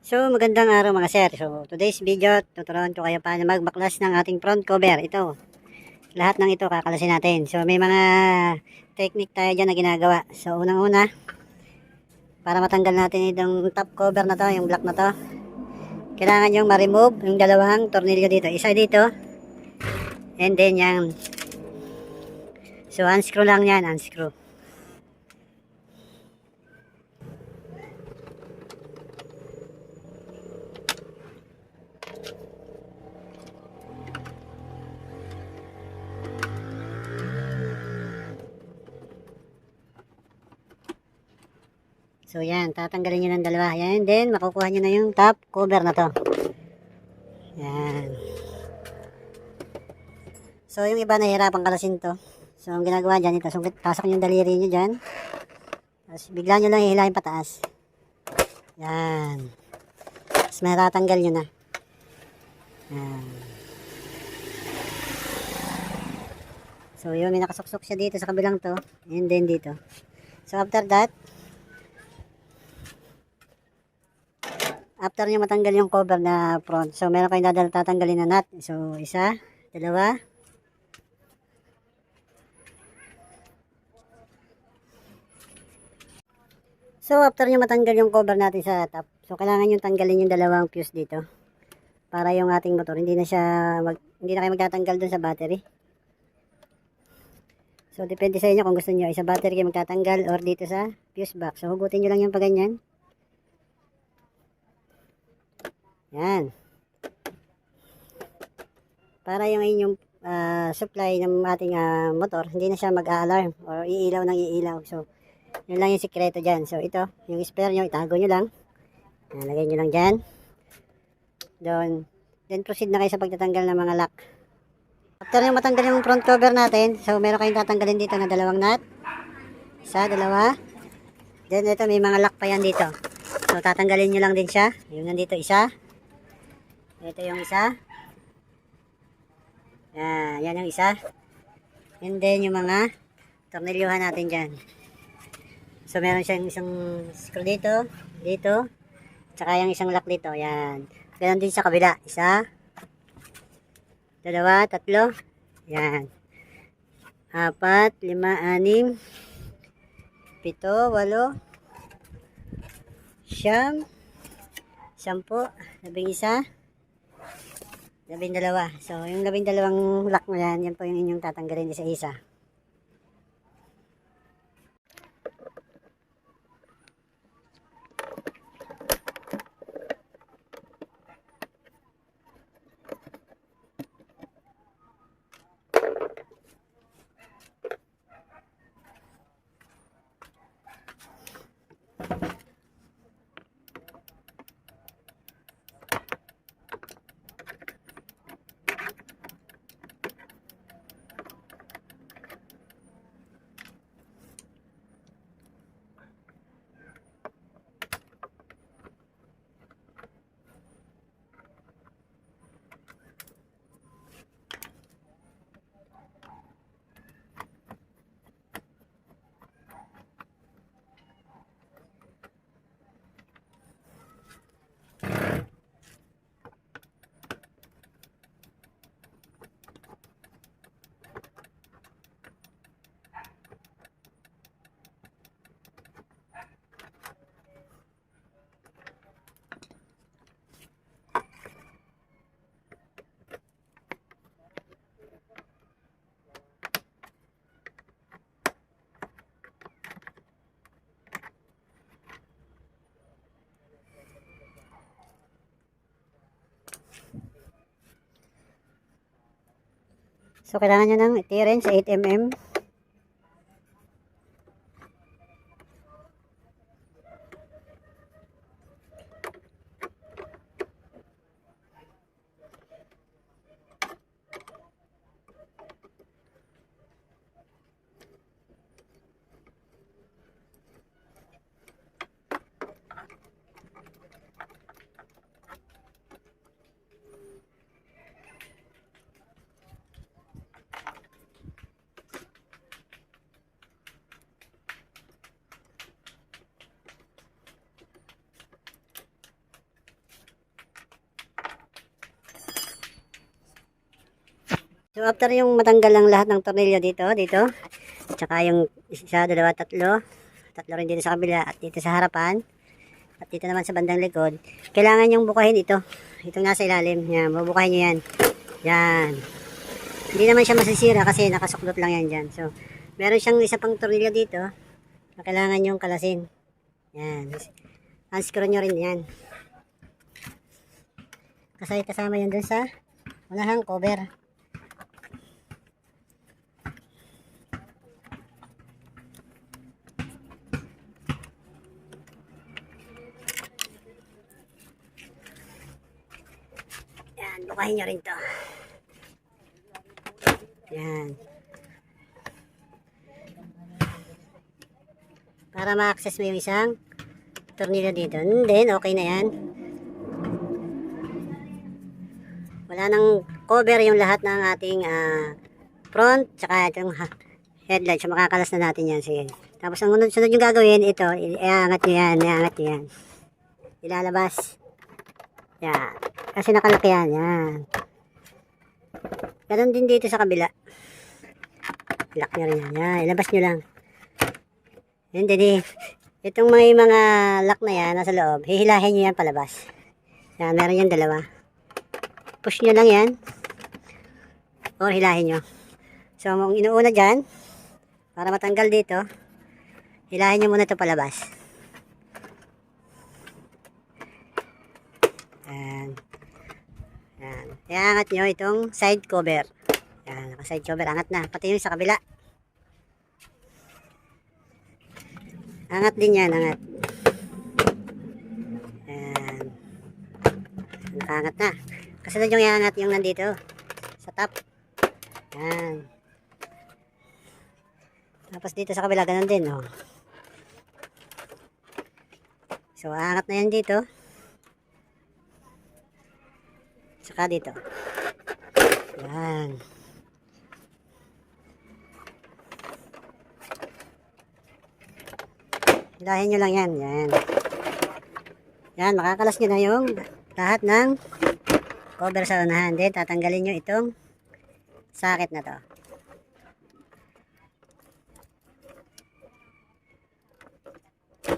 So, magandang araw mga sir. So, today's video, tuturuan ko kayo paano magbaklas ng ating front cover. Ito, lahat ng ito kakalasin natin. So, may mga technique tayo dyan na ginagawa. So, unang-una, para matanggal natin itong top cover na to, yung black na to, kailangan yung ma-remove yung dalawang tornilyo dito. Isa dito, and then yung, so unscrew lang yan, unscrew. So yan, tatanggalin nyo ng dalawa. Yan, then makukuha nyo na yung top cover na to. Yan. So yung iba nahihirapan kalasin to. So ang ginagawa dyan, ito, sungkit, pasok nyo yung daliri nyo dyan. Tapos bigla nyo lang ihilahin pataas. Yan. Tapos may tatanggal nyo na. Yan. So yun, may nakasuksok siya dito sa kabilang to. And then dito. So after that, after nyo matanggal yung cover na front, so meron kayong dadal tatanggalin na nut. So, isa, dalawa. So, after nyo matanggal yung cover natin sa top, so kailangan nyo tanggalin yung dalawang fuse dito. Para yung ating motor, hindi na siya, mag, hindi na kayo magtatanggal dun sa battery. So, depende sa inyo kung gusto nyo, isa battery kayo magtatanggal or dito sa fuse box. So, hugutin nyo lang yung paganyan. Yan. Para yung inyong ah, supply ng ating ah, motor, hindi na siya mag-alarm or iilaw ng iilaw. So, yun lang yung sikreto dyan. So, ito, yung spare nyo, itago nyo lang. Yan, lagay nyo lang dyan. Doon. Then, proceed na kayo sa pagtatanggal ng mga lock. After yung matanggal yung front cover natin, so, meron kayong tatanggalin dito na dalawang nut. Isa, dalawa. Then, ito, may mga lock pa yan dito. So, tatanggalin nyo lang din siya. Yung nandito, isa. Ito yung isa. Yan, yan yung isa. And then yung mga tornilyuhan natin dyan. So meron siyang isang screw dito, dito, tsaka yung isang lock dito. Yan. Ganon din sa kabila. Isa, dalawa, tatlo. Yan. Apat, lima, anim, pito, walo, siyam, sampu, labing isa, Labing dalawa. So, yung labing dalawang lock mo yan, yan po yung inyong tatanggalin isa-isa. So, kailangan nyo ng itirin sa 8mm. So after yung matanggal ang lahat ng tornilyo dito, dito, tsaka yung isa, dalawa, tatlo, tatlo rin dito sa kabila at dito sa harapan, at dito naman sa bandang likod, kailangan yung bukahin ito. Itong nasa ilalim, yan, bubukahin nyo yan. Yan. Hindi naman siya masisira kasi nakasuklot lang yan dyan. So, meron siyang isa pang tornilyo dito na kailangan yung kalasin. Yan. Unscrew nyo rin yan. Kasi kasama yan dun sa unahang cover. Yan, bukahin nyo rin to. Yan. Para ma-access mo yung isang tornilyo dito. And then, okay na yan. Wala nang cover yung lahat ng ating ah, front, tsaka itong headlight. So, makakalas na natin yan. Sige. Tapos, ang unod- sunod yung gagawin, ito, iangat nyo yan, iangat nyo yan. Ilalabas. Yan. Kasi nakalaki yan. Yan. Ganon din dito sa kabila. Lock nyo rin yan. Yan. Ilabas nyo lang. Yan, didi. Itong may mga lock na yan, nasa loob, hihilahin nyo yan palabas. Yan, meron yan dalawa. Push nyo lang yan. Or hilahin nyo. So, ang inuuna dyan, para matanggal dito, hilahin nyo muna ito palabas. Yan. Yan. Iangat nyo itong side cover. Yan, naka side cover. Angat na. Pati yung sa kabila. Angat din yan, angat. Yan. Nakaangat na. Kasunod yung iangat yung nandito. Sa top. Yan. Tapos dito sa kabila, ganun din, oh. So, angat na yan dito. Saka dito. Yan. Hilahin nyo lang yan. Yan. Yan, makakalas nyo na yung lahat ng cover sa unahan. Then, tatanggalin nyo itong sakit na to.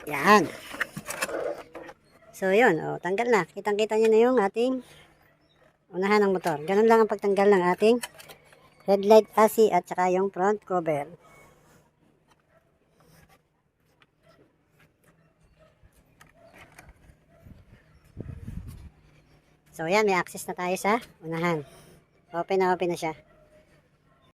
Yan. So, yun. O, tanggal na. Kitang-kita nyo na yung ating unahan ng motor. Ganun lang ang pagtanggal ng ating headlight AC at saka yung front cover. So, yan. May access na tayo sa unahan. Open na open na siya.